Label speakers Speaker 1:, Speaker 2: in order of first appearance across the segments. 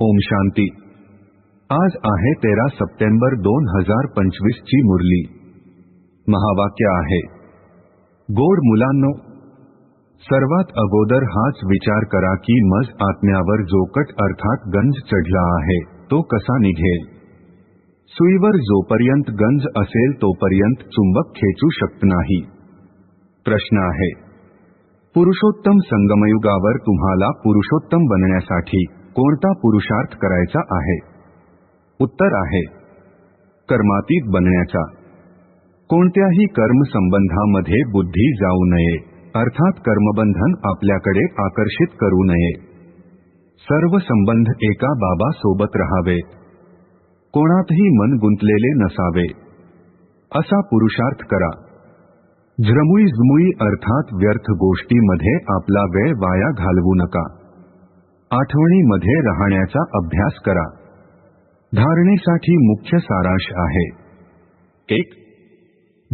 Speaker 1: ओम शांती। आज आहे तेरा सप्टेंबर दोन हज़ार पंचवीस ची मुरली। महावाक्य आहे गोड मुलांनो, सर्वात अगोदर हाच विचार करा की मज आत्म्यावर जोकट अर्थात गंज चढला आहे तो कसा निघेल? सुईवर जोपर्यंत गंज असेल तोपर्यंत चुंबक खेचू शकत नाही. प्रश्न आहे, पुरुषोत्तम संगमयुगावर तुम्हाला पुरुषोत्तम बनण्यासाठी कोणता पुरुषार्थ करायचा आहे? उत्तर आहे कर्मातीत बनण्याचा. कोणत्याही कर्मसंबंधामध्ये बुद्धी जाऊ नये अर्थात कर्मबंधन आपल्याकडे आकर्षित करू नये. सर्व संबंध एका बाबा सोबत राहावे. कोणातही मन गुंतलेले नसावे. असा पुरुषार्थ करा. झ्रमुई झमुई अर्थात व्यर्थ गोष्टीमध्ये आपला वेळ वाया घालवू नका. आठवणीमध्ये राहण्याचा अभ्यास करा. धारणेसाठी मुख्य सारांश आहे. एक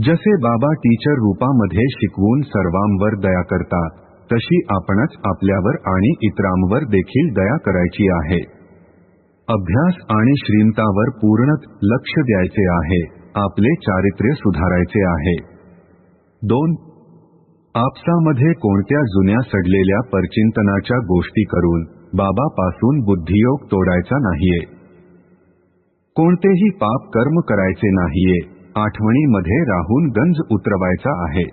Speaker 1: जसे बाबा टीचर रूपामध्ये शिकवून सर्वांवर दया करतात तशी आपणच आपल्यावर आणि इतरांवर देखील दया करायची आहे. अभ्यास आणि श्रीमतावर पूर्ण लक्ष द्यायचे आहे आपले चारित्र्य सुधारायचे आहे. दोन आपसामध्ये कोणत्या जुन्या सडलेल्या परचिंतनाच्या गोष्टी करून बाबापासून बुद्धियोग तोडायचा नाहीये. कोणतेही पाप कर्म करायचे नाहीये. आठवणीमध्ये राहून गंज उतरवायचा आहे.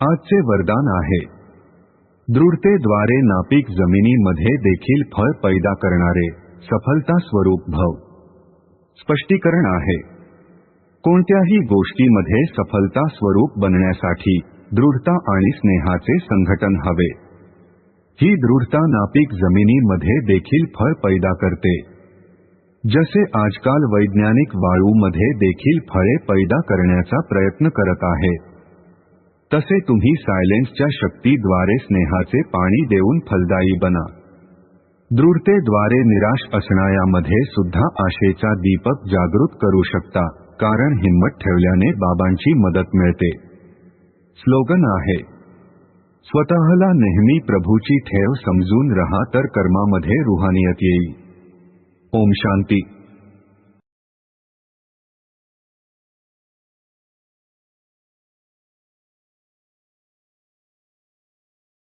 Speaker 1: आजचे वरदान आहे. दृढतेद्वारे नापीक जमिनीमध्ये देखील फळ पैदा करणारे सफलता स्वरूप भव. स्पष्टीकरण आहे. कोणत्याही गोष्टीमध्ये सफलता स्वरूप बनण्यासाठी दृढता आणि स्नेहाचे संघटन हवे. ही दृढता नापीक जमिनीमध्ये देखील फळ पैदा करते. जसे आजकाल वैज्ञानिक वाळूमध्ये देखील फळे पैदा करण्याचा प्रयत्न करत आहे तसे तुम्ही सायलेन्सच्या शक्तीद्वारे स्नेहाचे पाणी देऊन फलदायी बना. दृढतेद्वारे निराश असणाऱ्यामध्ये सुद्धा आशेचा दीपक जागृत करू शकता कारण हिंमत ठेवल्याने बाबांची मदत मिळते. स्लोगन आहे स्वतःला नेहमी प्रभूची ठेव समजून रहा तर कर्मामध्ये रुहानियत येईल. ओम शांती.